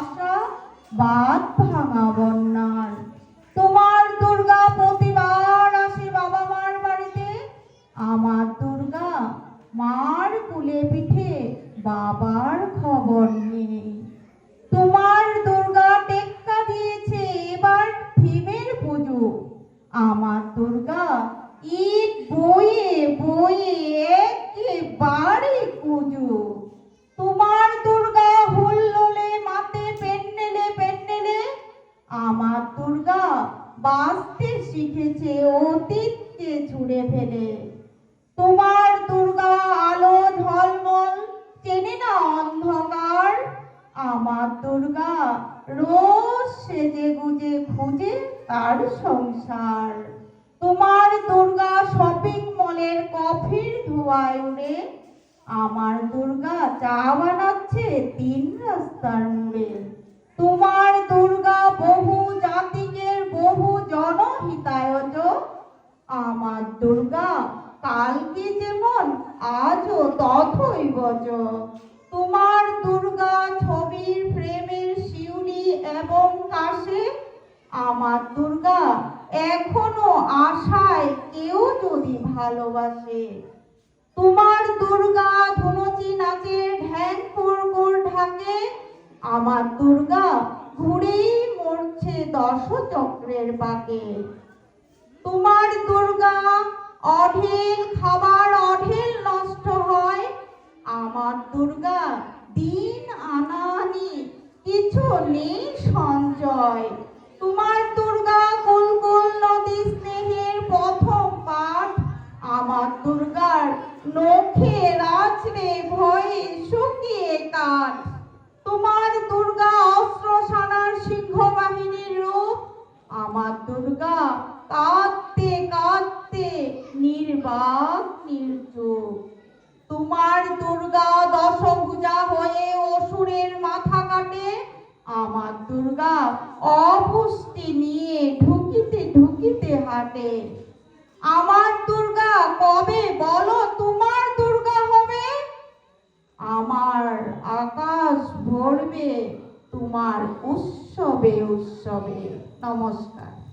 আশা বাদ ভাঙা বন্যার। তোমার দুর্গা প্রতিবার আসে বাবা মার বাড়িতে। আমার দুর্গা মার কুলে পিঠে বাবার খবর নেই তোমার দুর্গা টেক্কা দিয়েছে এবার ভীমের পুজো। আমার দুর্গা ইট বইয়ে বয়ে বাঁচতে শিখেছে, অতীতকে ছুঁড়ে ফেলে। তোমার দুর্গা আলো ঝলমল চেনে না অন্ধকার? আমার দুর্গা রোজ সেজে গুজে খুঁজে তার সংসার। তোমার দুর্গা শপিং মলের কফির ধোয়ায় উড়ে। আমার দুর্গা চা বানাচ্ছে তিন রাস্তার মোড়ে। কালকে যেমন আজও তথই বজ। তোমার দুর্গা ছবির ফ্রেমের শিউলি এবং কাশে, আমার দুর্গা এখনও আশায় কেউ যদি ভালোবাসে। তোমার দুর্গা ধুনুচি নাচের ঢ্যাং কুরকুর ঢাকে, আমার দুর্গা ঘুরেই মরছে দশ চক্রের বাকে। তোমার দুর্গা অঢেল খাবার অঢেল নষ্ট হয়। আমার দুর্গা দিন আনানি, কিছু নেই সঞ্চয় তোমার দুর্গা কুলকুল নদী স্নেহের প্রথম পাঠ। আমার দুর্গার নখে রাজরে ভয়ে শুকিয়ে কাঠ। তোমার দুর্গা অস্ত্র সানার সিংহ বাহিনীর রূপ। আমার দুর্গা কাঁদতে নির্বাক নির্যোগ তোমার দুর্গা দশভুজা হয়ে অসুরের মাথা কাটে। আমার দুর্গা অপুষ্টি নিয়ে ঢুকিতে ঢুকিতে হাঁটে। আমার দুর্গা, কবে বলো তোমার দুর্গা হবে? আমার আকাশ ভরবে, তোমার উৎসবে উৎসবে। নমস্কার।